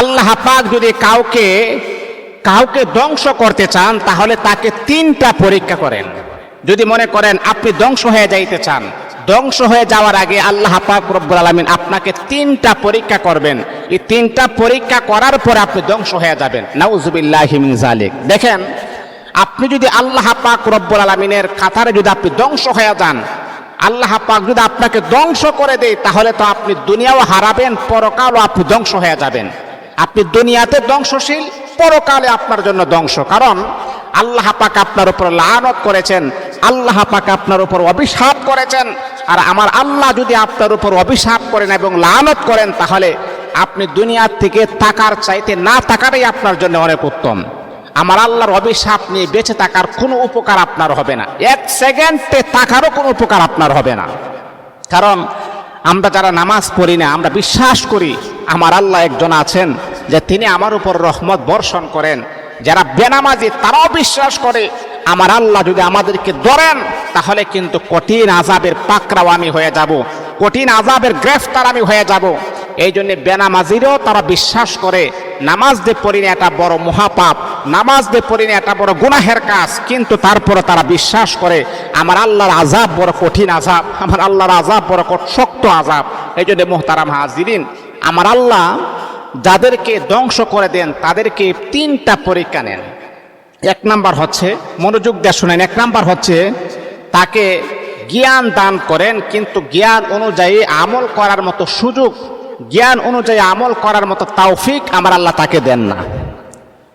আল্লাহ পাক যদি কাউকে কাউকে ধ্বংস করতে চান, তাহলে তাকে তিনটা পরীক্ষা করেন। যদি মনে করেন আপনি ধ্বংস হয়ে যাইতে চান, ধ্বংস হয়ে যাওয়ার আগে আল্লাহ পাক রব্বুল আলামিন আপনাকে তিনটা পরীক্ষা করবেন। এই তিনটা পরীক্ষা করার পরে আপনি ধ্বংস হয়ে যাবেন। নাউজুবিল্লাহি মিন জালিক দেখেন, আপনি যদি আল্লাহ পাক রব্বুল আলামিনের কাতারে যদি আপনি ধ্বংস হয়ে যান, আল্লাহ পাক যদি আপনাকে ধ্বংস করে দেয়, তাহলে তো আপনি দুনিয়াও হারাবেন, পরকালও আপনি ধ্বংস হয়ে যাবেন। আপনি দুনিয়াতে ধ্বংসশীল, পরকালে আপনার জন্য ধ্বংস। কারণ আল্লাহ পাক আপনার উপর লানত করেছেন, আল্লাহ পাক আপনার উপর অভিশাপ করেছেন। আর আমার আল্লাহ যদি আপনার উপর অভিশাপ করেন এবং লানত করেন, তাহলে আপনি দুনিয়ার থেকে টাকার চাইতে না থাকাটাই আপনার জন্য অনেক উত্তম। আমার আল্লাহর অভিশাপ নিয়ে বেঁচে থাকার কোনো উপকার আপনার হবে না। এক সেকেন্ডে থাকারও কোনো উপকার আপনার হবে না। কারণ আমরা যারা নামাজ পড়ি না, আমরা বিশ্বাস করি, আমার আল্লাহ একজন আছেন যে তিনি আমার উপর রহমত বর্ষণ করেন। যারা বেনামাজি, তারাও বিশ্বাস করে, আমার আল্লাহ যদি আমাদেরকে ধরেন, তাহলে কিন্তু কঠিন আজাবের পাকরাও আমি হয়ে যাব, কঠিন আজাবের গ্রেফতার আমি হয়ে যাব। এই জন্য বেনামাজিরও তারা বিশ্বাস করে, নামাজ দিয়ে পড়ি না এটা বড় মহাপাপ, নামাজ দিয়ে পড়ি না এটা বড় গুনাহের কাজ, কিন্তু তারপরে তারা বিশ্বাস করে, আমার আল্লাহর আজাব বড় কঠিন আজাব আমার আল্লাহর আজাব বড় শক্ত আজাব এই জন্য মোহতারাম হাজিরিন, আমার আল্লাহ যাদেরকে ধ্বংস করে দেন, তাদেরকে তিনটা পরীক্ষা নেন। এক নাম্বার হচ্ছে, মনোযোগ দিয়ে শুনেন, এক নাম্বার হচ্ছে, তাকে জ্ঞান দান করেন, কিন্তু জ্ঞান অনুযায়ী আমল করার মতো সুযোগ, জ্ঞান অনুযায়ী আমল করার মতো তাওফিক আমার আল্লাহ তাকে দেন না।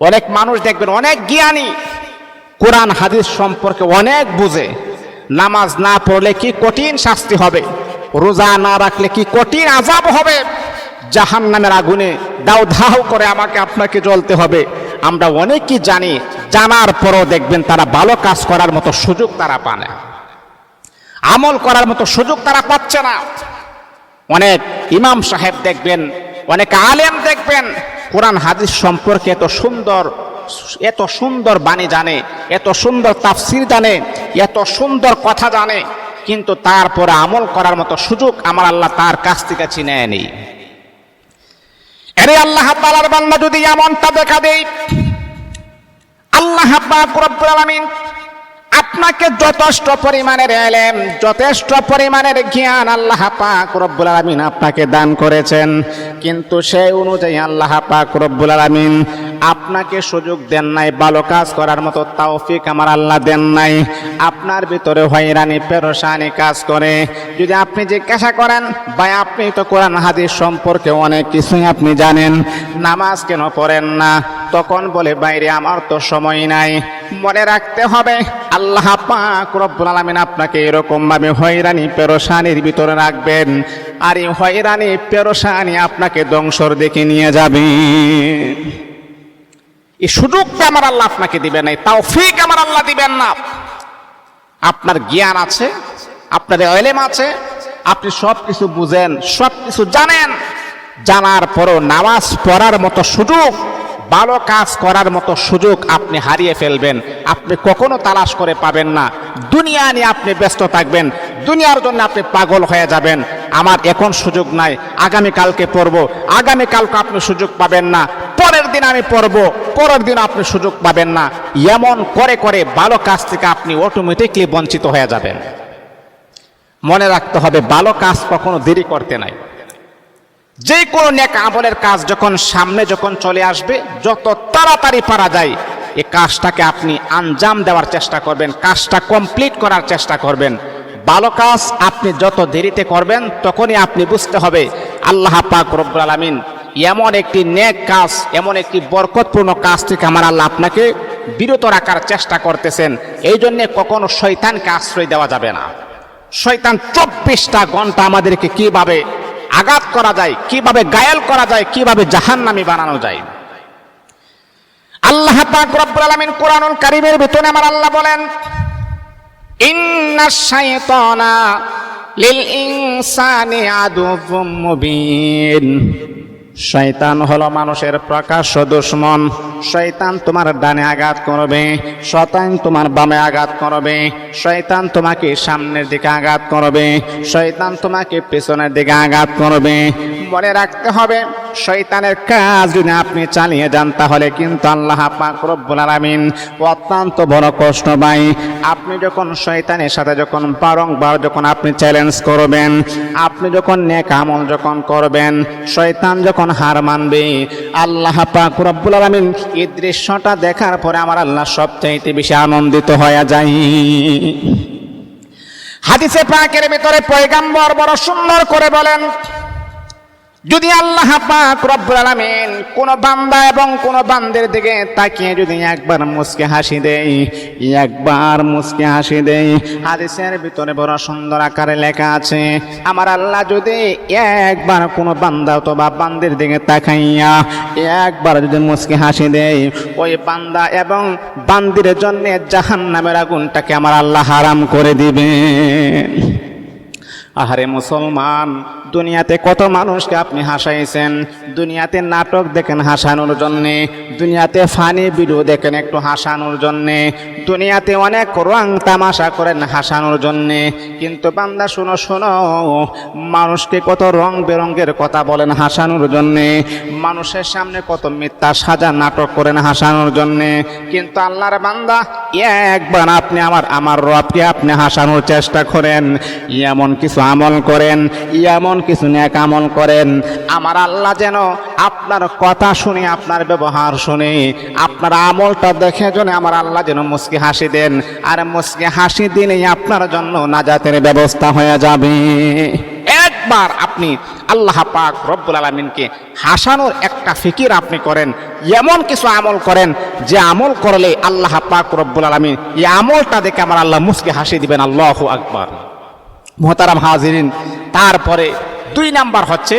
অনেক মানুষ দেখবেন অনেক জ্ঞানী, কোরআন, হাদিস সম্পর্কে অনেক বুঝে। নামাজ না পড়লে কি কঠিন শাস্তি হবে? রোজা না রাখলে কি কঠিন আজাব হবে? জাহান নামের আগুনে। দাও ধাও করে আমাকে, আপনাকে জ্বলতে হবে। আমরা অনেকই জানি, জানার পরও দেখবেন তারা ভালো কাজ করার মতো সুযোগ তারা পায় না আমল করার মতো সুযোগ তারা পাচ্ছে না। অনেক ইমাম সাহেব দেখবেন, অনেক আলেম দেখবেন, কোরআন হাদিস সম্পর্কে এত সুন্দর এত সুন্দর বাণী জানে, এত সুন্দর তাফসির জানে, এত সুন্দর কথা জানে, কিন্তু তারপরে আমল করার মতো সুযোগ আমার আল্লাহ তার কাছ থেকে চিনে নেই এরে আল্লাহ তালার বান্দা যদি এমনটা দেখা দেয় আল্লাহ পাক রব্বুল আলামিন আপনাকে যথেষ্ট পরিমাণের এলেম, যথেষ্ট পরিমাণের জ্ঞান আল্লাহ পাক রব্বুল আলামিন আপনাকে দান করেছেন। কিন্তু সেই অনুযায়ী আল্লাহ পাক রব্বুল আলামিন আপনাকে সুযোগ দেন নাই, ভালো কাজ করার মতো তাওফিক আমার আল্লাহ দেন নাই। আপনার ভিতরে হয়রানি পেরোসানি কাজ করে। যদি আপনি জিজ্ঞাসা করেন, ভাই, আপনি তো কোরআন, হাদিস সম্পর্কে অনেক কিছুই আপনি জানেন, নামাজ কেন পড়েন না? তখন বলে, বাইরে আমার তো সময় নাই। মনে রাখতে হবে আল্লাহ পাক রব্বুল আলামিন আপনাকে এরকম ভাবে হয়রানি পেরোসানির ভিতরে রাখবেন। আর এই হয়রানি পেরোসানি আপনাকে ধ্বংসর দিকে নিয়ে যাবে। এই সুযোগটা আমার আল্লাহ আপনাকে দিবেন না তাও ফিক আমার আল্লাহ দিবেন না। আপনার জ্ঞান আছে আপনার এলেম আছে, আপনি সব কিছু বুঝেন সব কিছু জানেন। জানার পরও নামাজ পড়ার মতো সুযোগ ভালো কাজ করার মতো সুযোগ আপনি হারিয়ে ফেলবেন। আপনি কখনো তালাশ করে পাবেন না। দুনিয়া নিয়ে আপনি ব্যস্ত থাকবেন। দুনিয়ার জন্য আপনি পাগল হয়ে যাবেন। আমার এখন সুযোগ নাই। আগামী কালকে পড়ব। আগামী কালকে আপনি সুযোগ পাবেন না। পরের দিন আমি পড়ব। পরের দিন আপনি সুযোগ পাবেন না। এমন করে করে ভালো কাজ থেকে আপনি অটোমেটিকলি বঞ্চিত হয়ে যাবেন। মনে রাখতে হবে, ভালো কাজ কখনো দেরি করতে নাই। যে কোনো নেক আমলের কাজ যখন সামনে যখন চলে আসবে, যত তাড়াতাড়ি পারা যায় এই কাজটাকে আপনি আঞ্জাম দেওয়ার চেষ্টা করবেন, কাজটা কমপ্লিট করার চেষ্টা করবেন। ভালো কাজ আপনি যত দেরিতে করবেন, তখনই আপনি বুঝতে হবে, আল্লাহ পাক রব্বুল আলামিন এমন একটি নেক কাজ, এমন একটি বরকতপূর্ণ কাজ থেকে আমার আল্লাহ আপনাকে বিরত রাখার চেষ্টা করতেছেন। এই জন্যে কখনো শয়তানকে আশ্রয় দেওয়া যাবে না। শয়তান চব্বিশটা ঘণ্টা আমাদেরকে কীভাবে আঘাত করা যায়, কীভাবে গায়াল করা যায়, কীভাবে জাহান্নামী বানানো যায়। আল্লাহ পাক রব্বুল আলামিন কোরআনুল কারীমের ভিতরে আমার আল্লাহ বলেন ইন্নাশ শাইতানা লিল ইনসানি আদুবুম মুবিন। শয়তান হলো মানুষের প্রকাশ্য দুশ্মন। শয়তান তোমার ডানে আঘাত করবে শতান তোমার বামে আঘাত করবে, শয়তান তোমাকে সামনের দিকে আঘাত করবে, শয়তান তোমাকে পেছনের দিকে আঘাত করবে। মনে রাখতে হবে শয়তানের কাজ যদি আপনি চালিয়ে যান, তাহলে কিন্তু আল্লাহ পাক রব্বুল আলামিন অত্যন্ত বড় কষ্ট পায়। আপনি যখন শয়তানের সাথে যখন বারংবার যখন আপনি চ্যালেঞ্জ করবেন, আপনি যখন নেক আমল যখন করবেন, শয়তান যখন হার মানবে, আল্লাহ পাক রব্বুল আলামিন এই দৃশ্যটা দেখার পরে আমার আল্লাহ সবচাইতে বেশি আনন্দিত হয়ে যায়। হাদিসে পাকের ভিতরে পয়গাম্বর বড় সুন্দর করে বলেন যদি আল্লাহ পাক রব্বুল আলামিন কোন বান্দা এবং কোন বান্দের দিকে তাকিয়ে যদি একবার মুসকে হাসি দেই একবার মুসকে হাসি দেই হাদিসের ভিতরে বড় সুন্দর আকারে লেখা আছে, আমার আল্লাহ যদি একবার কোন বান্দা অথবা বান্দের দিকে তাকাইয়া একবার যদি মুসকে হাসি দেই ওই বান্দা এবং বান্দির জন্য জাহান্নামের আগুনটাকে আমার আল্লাহ হারাম করে দিবে। আহারে মুসলমান দুনিয়াতে কত মানুষকে আপনি হাসাইছেন? দুনিয়াতে নাটক দেখেন হাসানোর জন্যে, দুনিয়াতে ফানি ভিডিও দেখেন একটু হাসানোর জন্যে, দুনিয়াতে অনেক রং তামাশা করেন হাসানোর জন্যে। কিন্তু বান্দা শোনো শোনো, মানুষকে কত রং বেরঙ্গের কথা বলেন হাসানোর জন্যে, মানুষের সামনে কত মিথ্যা সাজা নাটক করেন হাসানোর জন্যে। কিন্তু আল্লাহর বান্দা, একবার আপনি আমার আমার রবকে আপনি হাসানোর চেষ্টা করেন, এমন কিছু আমল করেন, এমন কিছু ন্যাক আমল করেন। আমার আল্লাহ যেন আপনার কথা শুনে, আপনার ব্যবহার শুনে, আপনার আমলটা দেখে যেন আমার আল্লাহ যেন মুসকে হাসি দেন। আর মুসকে হাসি দিলেই আপনার জন্য নাজাতের ব্যবস্থা হয়ে যাবে। একবার আপনি আল্লাহ পাক রব্বুল আলমিনকে হাসানোর একটা ফিকির আপনি করেন, এমন কিছু আমল করেন, যে আমল করলে আল্লাহ পাক রব্বুল আলমিন এই আমলটা দেখে আমার আল্লাহ মুসকে হাসি দিবেন। আল্লাহ আকবার। মোহতারাম হাজিরিন, তারপরে দুই নাম্বার হচ্ছে,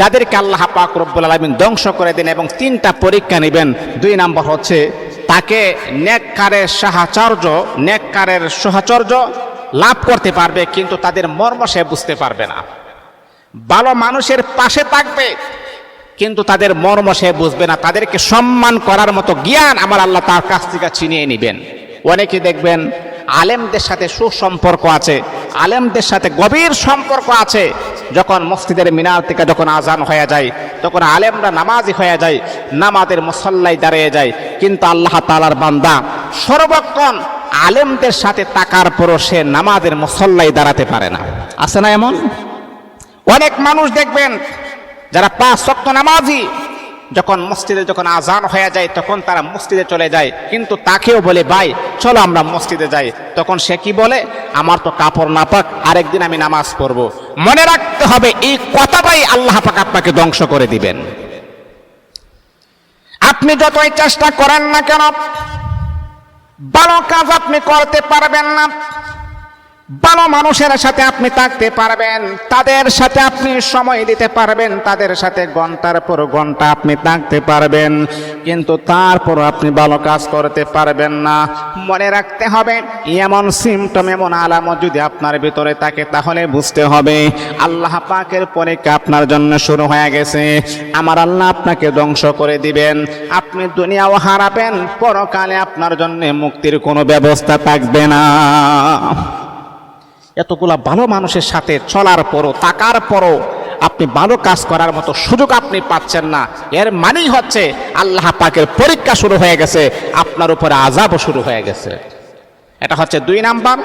যাদেরকে আল্লাহ পাক রব্বুল আলমিন ধ্বংস করে দেন এবং তিনটা পরীক্ষা নেবেন, দুই নাম্বার হচ্ছে তাকে নেককারের সাহাচর্য নেককারের সাহাচর্য লাভ করতে পারবে, কিন্তু তাদের মর্ম সে বুঝতে পারবে না। ভালো মানুষের পাশে থাকবে, কিন্তু তাদের মর্ম সে বুঝবে না। তাদেরকে সম্মান করার মতো জ্ঞান আমার আল্লাহ তার কাছ থেকে ছিনিয়ে নেবেন। অনেকে দেখবেন, আলেমদের সাথে সুসম্পর্ক আছে আলেমদের সাথে গভীর সম্পর্ক আছে। যখন মসজিদের মিনার থেকে যখন আজান হয়ে যায়, তখন আলেমরা নামাজি হয়ে যায়, নামাজের মুসল্লাই দাঁড়িয়ে যায়। কিন্তু আল্লাহ তালার বান্দা সর্বক্ষণ আলেমদের সাথে তাকার পরও সে নামাজের মুসল্লাই দাঁড়াতে পারে না। আছে না এমন? অনেক মানুষ দেখবেন, যারা পাঁচ শক্ত নামাজি যখন মসজিদে যখন আজান হয়ে যায়, তখন তারা মসজিদে চলে যায়। কিন্তু তাকেও বলে, ভাই, চলো আমরা মসজিদে যাই। তখন সে কি বলে? আমার তো কাপড় না পাক আরেকদিন আমি নামাজ পড়ব। মনে রাখতে হবে, এই কথাটাই আল্লাহ পাক আপনাকে ধ্বংস করে দিবেন। আপনি যতই চেষ্টা করেন না কেন, ভালো কাজ আপনি করতে পারবেন না। ভালো মানুষের সাথে আপনি থাকতে পারবেন, তাদের সাথে আপনি সময় দিতে পারবেন, তাদের সাথে ঘণ্টার পর ঘণ্টা আপনি থাকতে পারবেন, কিন্তু তারপর আপনি ভালো কাজ করতে পারবেন না। মনে রাখতে হবে, এমন সিমটম এমন আলামত যদি আপনার ভিতরে থাকে, তাহলে বুঝতে হবে, আল্লাহ পাকের পরীক্ষা আপনার জন্য শুরু হয়ে গেছে। আমার আল্লাহ আপনাকে ধ্বংস করে দিবেন, আপনি দুনিয়াও হারাবেন, পরকালে আপনার জন্য মুক্তির কোনো ব্যবস্থা থাকবে না। এতগুলা ভালো মানুষের সাথে চলার পরও তাকার পরও আপনি ভালো কাজ করার মতো সুযোগ আপনি পাচ্ছেন না। এর মানেই হচ্ছে আল্লাহ পাকের পরীক্ষা শুরু হয়ে গেছে, আপনার উপরে আজাবও শুরু হয়ে গেছে। এটা হচ্ছে দুই নাম্বার,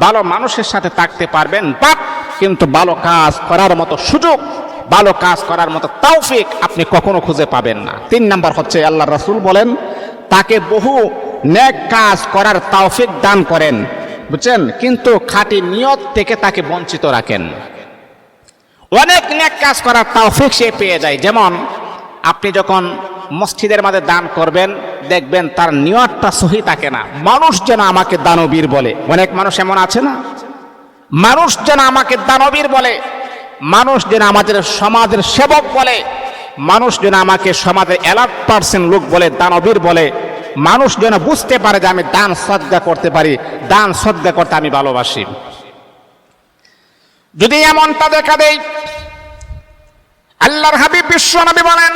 ভালো মানুষের সাথে থাকতে পারবেন বাট কিন্তু ভালো কাজ করার মতো সুযোগ, ভালো কাজ করার মতো তাওফিক আপনি কখনো খুঁজে পাবেন না। তিন নাম্বার হচ্ছে আল্লাহ রাসূল বলেন, তাকে বহু নেক কাজ করার তাওফিক দান করেন। বুঝছেন? কিন্তু খাঁটি নিয়ত থেকে তাকে বঞ্চিত রাখেন। অনেক নেক কাজ করার তৌফিক সে পেয়ে যায়। যেমন, আপনি যখন মসজিদের মাঝে দান করবেন, দেখবেন তার নিয়তটা সহি থাকে না। মানুষ যেন আমাকে দানবীর বলে। অনেক মানুষ এমন আছে না? মানুষ যেন আমাকে দানবীর বলে। মানুষ যেন আমাদের সমাজের সেবক বলে। মানুষ যেন আমাকে সমাজের অ্যালার্ট পার্সেন্ট লোক বলে, দানবীর বলে। মানুষ যেন বুঝতে পারে যে আমি দান শ্রদ্ধা করতে পারি, দান শ্রদ্ধা করতে আমি ভালোবাসি। যদি এমনটা দেখা দেই, আল্লাহর হাবিব বিশ্ব নবী বলেন,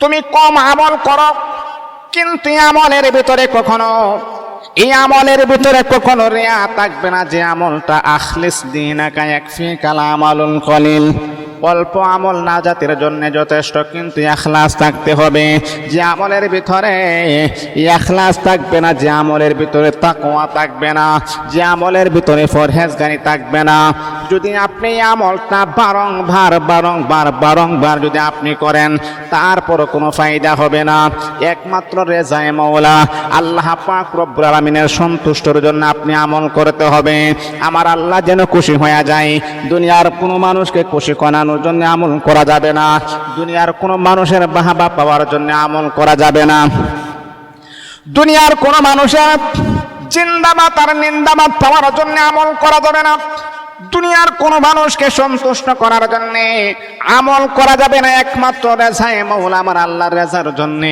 তুমি কম আমল করো, কিন্তু আমলের ভিতরে কখনো, এই আমলের ভিতরে কখনো রেয়া থাকবে না যে আমলটা আখলিস দিন একফি কালা আমলুল কলিল। অল্প আমল না জাতির জন্য যথেষ্ট, কিন্তু এখলাস থাকতে হবে। যে আমলের ভিতরে এখলাস থাকবে না, যে আমলের ভিতরে তাকওয়া থাকবে না, যে আমলের ভিতরে ফরহেজগানি থাকবে না। যদি আপনি আমলটা বারংবার বারংবার বারংবার যদি আপনি করেন, তারপরও কোনো ফায়দা হবে না। একমাত্র রেজায় মৌলা আল্লাহ পাক রব্বুল আলামিনের সন্তুষ্টর জন্য আপনি আমল করতে হবে। আমার আল্লাহ যেন খুশি হয়ে যায়, দুনিয়ার কোনো মানুষকে খুশি করানোর জন্য আমল করা যাবে না। দুনিয়ার কোনো মানুষের বাহাবা পাওয়ার জন্য আমল করা যাবে না। দুনিয়ার কোনো মানুষের জিন্দাবাদ আর নিন্দাবাদ পাওয়ার জন্য আমল করা যাবে না। দুনিয়ার কোনো মানুষকে সন্তুষ্ট করার জন্যে, আমল করা যাবে না একমাত্র রেজায় মৌলা আমার আল্লাহর রেজার জন্য।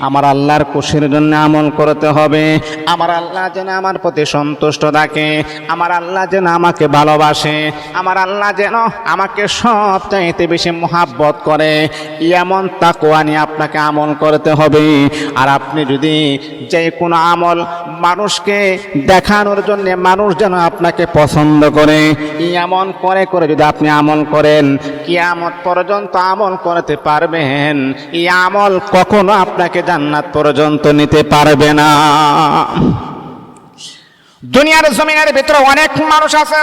আমার আল্লাহর খুশির জন্য আমল করতে হবে। আমার আল্লাহ যেন আমার প্রতি সন্তুষ্ট থাকে। আমার আল্লাহ যেন আমাকে ভালোবাসে। আমার আল্লাহ যেন আমাকে সব চাইতে বেশি মোহাব্বত করে। এমন তাকুয়া নিয়ে আপনাকে আমল করতে হবে। আর আপনি যদি যে কোনো আমল মানুষকে দেখানোর জন্যে মানুষ যেন আপনাকে পছন্দ করে এমন করে করে যদি আপনি আমল করেন, কিয়ামত পর্যন্ত আমল করতে পারবেন। এই আমল কখনো আপনাকে জান্নাত পর্যন্ত নিতে পারবে না। দুনিয়ার জমিনের ভিতরে অনেক মানুষ আছে,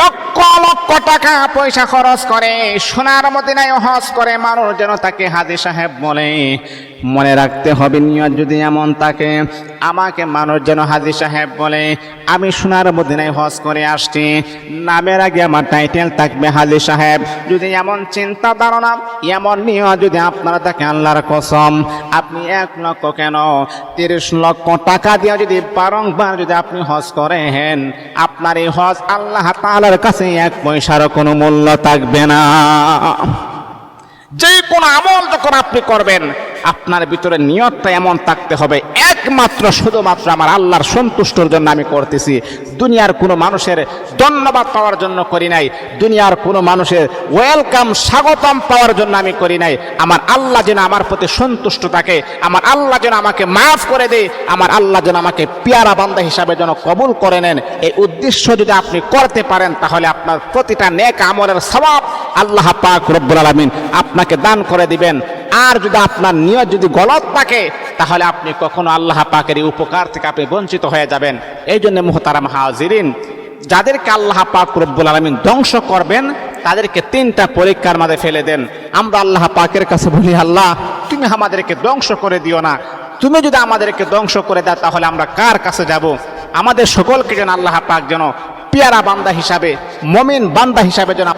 লক্ষ লক্ষ টাকা পয়সা খরচ করে, সোনার মদিনায় হজ করে মানুষ যেন তাকে হাজি সাহেব বলে। মনে রাখতে হবে নিয়ত যদি এমন থাকে, আমাকে মানুষ যেন হাজি সাহেব বলে, আমি সোনার মদিনায় হজ করে আসছি। নামের আগে আমার টাইটেল থাকবে হাজি সাহেব। যদি এমন চিন্তা ধারণা, এমন নিয়ত যদি আপনারা থাকে আল্লাহর কসম, আপনি এক লক্ষ কেন? তিরিশ লক্ষ টাকা দিয়ে যদি বারংবার যদি আপনি হজ করেন, আপনার এই হজ আল্লাহ তালার কাছে এক পয়সারও কোনো মূল্য থাকবে না। যে কোনো আমল যখন আপনি করবেন আপনার ভিতরে নিয়তটা এমন থাকতে হবে। একমাত্র শুধুমাত্র আমার আল্লাহর সন্তুষ্টর জন্য আমি করতেছি। দুনিয়ার কোনো মানুষের ধন্যবাদ পাওয়ার জন্য করি নাই। দুনিয়ার কোনো মানুষের ওয়েলকাম, স্বাগতম পাওয়ার জন্য আমি করি নাই। আমার আল্লাহ যেন আমার প্রতি সন্তুষ্ট থাকে, আমার আল্লাহ যেন আমাকে মাফ করে দেয়, আমার আল্লাহ যেন আমাকে পেয়ারা বান্দা হিসাবে যেন কবুল করে নেন। এই উদ্দেশ্য যদি আপনি করতে পারেন, তাহলে আপনার প্রতিটা নেক আমলের স্বভাব আল্লাহ পাক রব্বুল আলামিন আপনাকে দান করে দিবেন। আর যদি আপনার নিয়ত যদি গলত থাকে, তাহলে আপনি কখনো আল্লাহ পাকের উপকার থেকে আপনি বঞ্চিত হয়ে যাবেন। এই জন্য মোহতারাম হাজিরিন, যাদেরকে আল্লাহ পাক রব্বুল আলমিন ধ্বংস করবেন, তাদেরকে তিনটা পরীক্ষার মাঝে ফেলে দেন। আমরা আল্লাহ পাকের কাছে বলি, আল্লাহ, তুমি আমাদেরকে ধ্বংস করে দিও না। তুমি যদি আমাদেরকে ধ্বংস করে দাও, তাহলে আমরা কার কাছে যাব? আমাদের সকলকে যেন আল্লাহ পাক যেন পিয়ারা বান্দা হিসাবে, মমিন বান্দা হিসাবে যেন